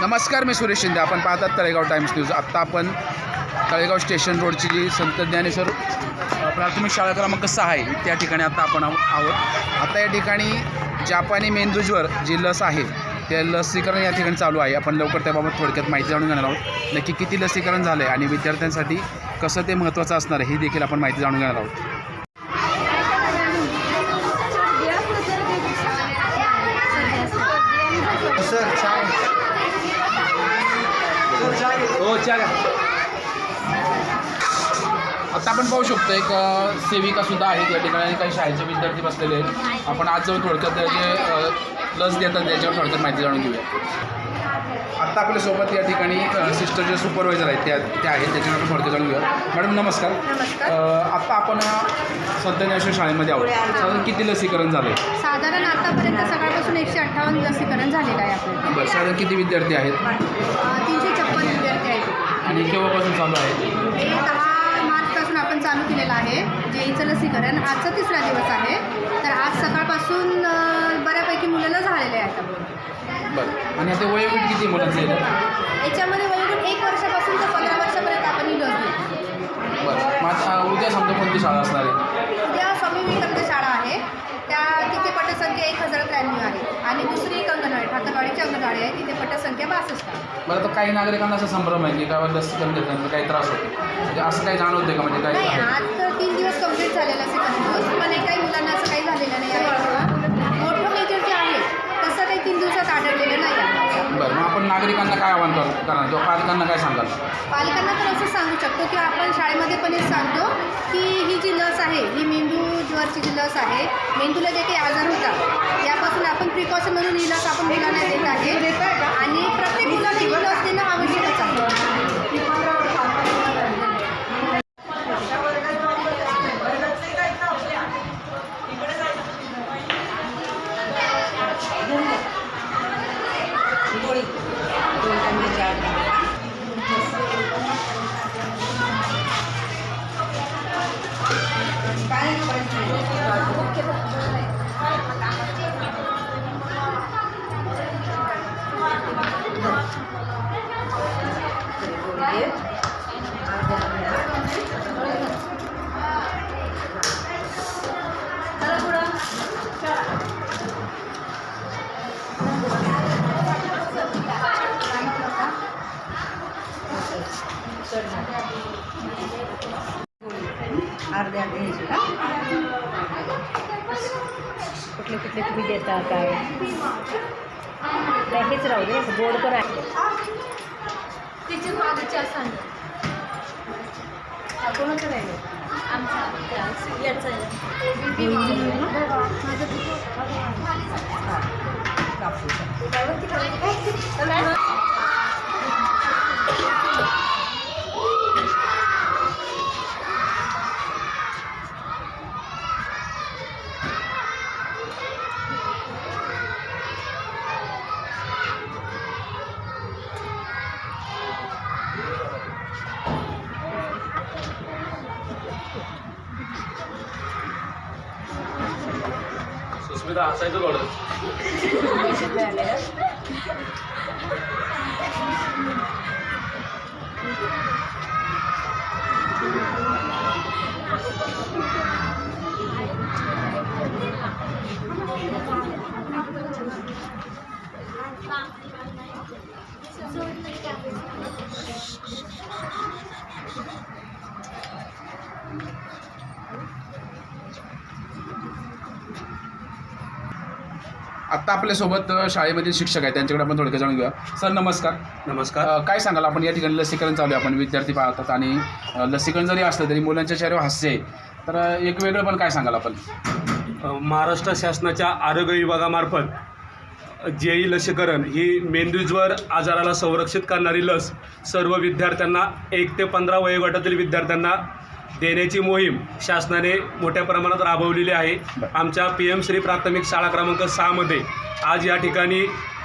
नमस्कार मी सुरेश शिंदे. आपण पाहतात तळेगाव टाइम्स न्यूज. आत्ता आपण तळेगाव स्टेशन रोडची जी संत ज्ञानेश्वर प्राथमिक शाळा क्रमांक सहा आहे. त्या ठिकाणी आता आपण आहोत. आता या ठिकाणी जापानी मेंदूजवर जी लस आहे ते लसीकरण या ठिकाणी चालू आहे. आपण लवकर त्याबाबत थोडक्यात माहिती जाणून घेणार आहोत. नक्की किती लसीकरण झालं आहे आणि विद्यार्थ्यांसाठी कसं ते महत्त्वाचं असणार आहे ही देखील आपण माहिती जाणून घेणार आहोत सर चाय चालेल आता आपण पाहू शकतो एक अ, सेविका सुद्धा आहेत या ठिकाणी काही शाळेचे विद्यार्थी बसलेले आहेत. आपण आज जाऊन थोडक्यात जे अ, लस देतात त्याच्यावर थोडक्यात माहिती जाणून घेऊया. आत्ता आपल्यासोबत या ठिकाणी सिस्टर जे सुपरवायझर आहेत त्या त्या आहेत त्याच्यावर आपण थोडक्यात जाणून घेऊया. मॅडम नमस्कार. आत्ता आपण संत ज्ञानेश्वर शाळेमध्ये आहोत साधारण किती लसीकरण झाले साधारण आतापर्यंत एकशे अठ्ठावन्न लसीकरण झालेलं आहे आपल्याकडे बरं साधारण किती विद्यार्थी आहेत? तीनशे छप्पन विद्यार्थी आहेत. आणि केव्हापासून चालू आहे? हे दहा मार्चपासून आपण चालू केलेलं आहे जेईचं लसीकरण. आजचा तिसरा दिवस आहे. तर आज सकाळपासून अं, बऱ्यापैकी मुलं झालेले आहेत आपण बरं. आणि आता वयोगट किती मुलांचं? आहे याच्यामध्ये वयोगट एक वर्षापासून ते पंधरा वर्षापर्यंत आपण ही लस देतो बरं. मग आता उद्या समजा कोणती शाळा असणार आहे उद्या स्वामी विवेकानंद शाळा आहे त्या तिथे पटसंख्या एक हजार त्र्याण्णव आहे. आणि दुसरी एक अंगणवाडी ठाकरवाडीची अंगणवाडी आहे. तिथे पटसंख्या बासष्ट आहे. बरं तर काही नागरिकांना असं संभ्रम आहे की काय लसीकरण घेतल्यानंतर काही त्रास होतो. म्हणजे असं काही जाणवते का? म्हणजे नाही काय आज तर तीन दिवस कंप्लीट झालेलं असेल कंटिन्यूस पण एकही मुलांना असं काही झालेलं नाही आहे. किंवा मोठं मेजर जे आहे तसं काही तीन दिवसात आढळलेलं नाही आहे. बरं मग आपण नागरिकांना काय आवाहन कर करणार? किंवा पालकांना काय सांगाल? पालकांना तर असं सांगू शकतो की आपण शाळेमध्ये पण हे सांगतो की ही जी लस आहे ही मेंदू ज्वरची जी लस आहे मेंदूला जे काही आजार होतात यापासून आपण प्रिकॉशन म्हणून ही लस आपण मुलांना देत आहे. आणि प्रत्येक मुलाला ही लस देणं आवश्यकच आहे. अर्ध्या घ्यायचे का कुठले कुठले तुम्ही देता काय नाही हेच राहू दे गोड पण आहे तिची मागची असं. कोणाचं राहिलं? सुस्मिता हसायचं थोडं. आत्ता आपल्यासोबत शाळेमधील शिक्षक आहेत. त्यांच्याकडे आपण थोडक्यात जाणून घेऊया. सर नमस्कार. नमस्कार. अ, काय सांगाल? आपण या ठिकाणी लसीकरण चालू आहे. आपण विद्यार्थी पाहतात आणि अ, लसीकरण जरी असलं तरी मुलांच्या चेहऱ्यावर हास्य आहे. तर अ, एक वेगळं पण काय सांगाल आपण? अ, महाराष्ट्र शासनाच्या आरोग्य विभागामार्फत जेई लसीकरण ही मेंदूज्वर आजाराला संरक्षित करणारी लस सर्व विद्यार्थ्यांना एक ते पंधरा वयोगटातील विद्यार्थ्यांना देण्याची मोहीम शासनाने मोठ्या प्रमाणात राबवलेली आहे. आमच्या पी एम श्री प्राथमिक शाळा क्रमांक सहामध्ये आज या ठिकाणी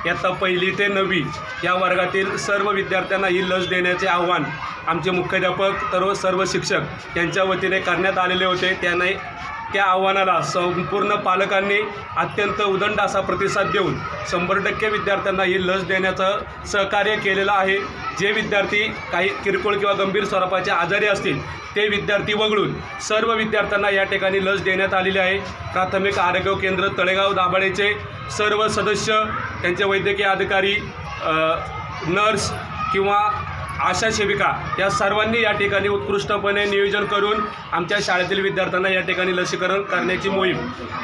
इयत्ता पहिली ते नववी या वर्गातील सर्व विद्यार्थ्यांना ही लस देण्याचे आव्हान आमचे मुख्याध्यापक सर्व सर्व शिक्षक यांच्या वतीने करण्यात आलेले होते. त्याने त्या आव्हानाला संपूर्ण पालकांनी अत्यंत उदंड असा प्रतिसाद देऊन शंभर टक्के विद्यार्थ्यांना ही लस देण्याचं सहकार्य केलेलं आहे. जे विद्यार्थी काही किरकोळ किंवा गंभीर स्वरूपाचे आजारी असतील ते विद्यार्थी वगळून सर्व विद्यार्थ्यांना या ठिकाणी लस देण्यात आलेली आहे. प्राथमिक आरोग्य केंद्र तळेगाव दाभाडेचे सर्व सदस्य त्यांचे वैद्यकीय अधिकारी नर्स किंवा आशा सेविका या सर्वांनी या ठिकाणी उत्कृष्टपणे नियोजन करून आमच्या शाळेतील विद्यार्थ्यांना या ठिकाणी लसीकरण करण्याची मोहीम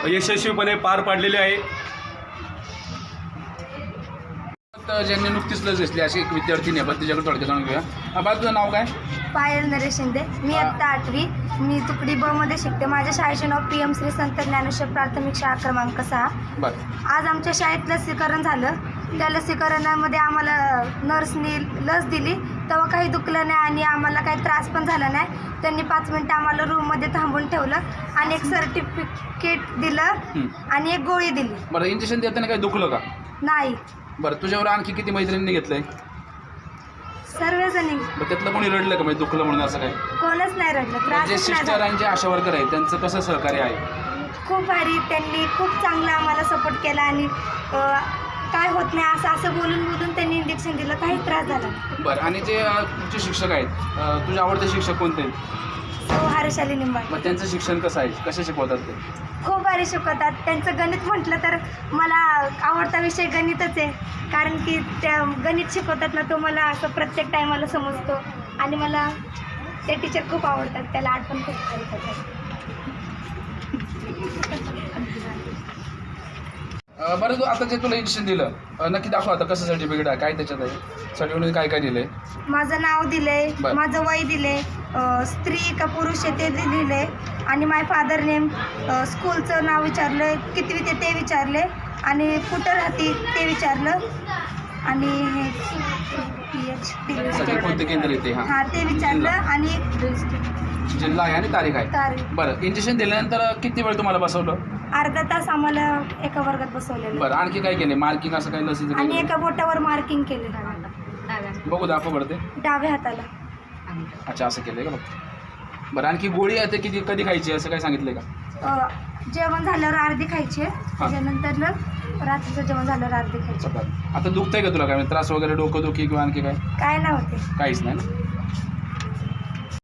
यशस्वीपणे पार पाडलेली आहे. ज्यांनी नुकतीच लस घेतली अशी एक विद्यार्थी आपण तिच्याकडे थोडक्यात जाणून घेऊया. आबा तुझं नाव काय? पायल नरेश शिंदे. मी आत्ता आठवी. मी तुकडी ब मध्ये शिकते. माझ्या शाळेचे नाव पी एम श्री संत ज्ञानेश्वर प्राथमिक शाळा क्रमांक सहा. बरं. आज आमच्या शाळेत लसीकरण झालं. त्या लसीकरणामध्ये आम्हाला नर्सनी लस दिली. तेव्हा काही दुखलं नाही आणि आम्हाला काही त्रास पण झाला नाही. त्यांनी पाच मिनटं आम्हाला रूममध्ये थांबून ठेवलं आणि एक सर्टिफिकेट दिलं हं. आणि एक गोळी दिली. बरं इंजेक्शन देताना काही दुखलं का? नाही. बरं तुझ्यावर आणखी किती मैत्रिणींनी घेतलंय? सर्वजणी. मग त्यातलं कोणी रडलं का? म्हणजे दुखलं म्हणून असं काय कोणच नाही रडलं जे त्रासच नाही सिस्टर आणि जे आशा वर्कर आहेत त्यांचं कसं सहकार्य आहे? खूप भारी त्यांनी खूप चांगला आम्हाला सपोर्ट केला आणि अ, काय होत नाही असं असं बोलून बोलून त्यांनी इंजेक्शन दिलं काही त्रास झाला नाही. बरं आणि जे अं, तुमचे शिक्षक आहेत अं, तुझे आवडते शिक्षक कोणते? आहेत सो हर्षाली निंबाळ मग त्यांचं शिक्षण कसं आहे? कसे शिकवतात ते? खूप भारी शिकवतात. त्यांचं गणित म्हटलं तर मला आवडता विषय गणितच आहे. कारण की त्या गणित शिकवतात ना तो मला असं प्रत्येक टायमाला समजतो. आणि मला ते टीचर खूप आवडतात त्याला आठवण खूप करतात बरं तू आता जे तुला इंजेक्शन दिलं नक्की दाखव आता कसं सर्टिफिकेट आहे काय त्याच्यात आहे? सर्टिफिकेट काय काय दिलंय? माझं नाव दिलंय बरं. माझं वय दिले स्त्री का पुरुष आहे ते दिले आणि माय फादर नेम स्कूलचं नाव विचारलं कितवी ते ते विचारले आणि कुठं राहते ते विचारलं. आणि हे PhD सगळे कोणते केंद्र येते हां. हा ते विचारलं आणि जिल्हा आहे आणि तारीख आहे? तारीख. बरं इंजेक्शन दिल्यानंतर किती वेळ तुम्हाला बसवलं? अर्धा तास आम्हाला एका वर्गात बसवलेलं. बरं आणखी काय केले मार्किंग असं काही लसीचं आणि? एका बोटावर मार्किंग केले बघू दाखव बरं ते. डाव्या हाताला. अच्छा असं केलंय का बघ? बरं आणखी गोळी आहे ते किती कधी खायची असं काय सांगितलंय का? अ, जेवण झाल्यावर अर्धी खायची त्याच्यानंतर ना रात्रीचं जेवण झाल्यावर अर्धी खायची बरं. आता दुखतंय का तुला काय? म्हणजे त्रास वगैरे डोकं दुखी किंवा आणखी काय? काय नव्हते काहीच नाही ना?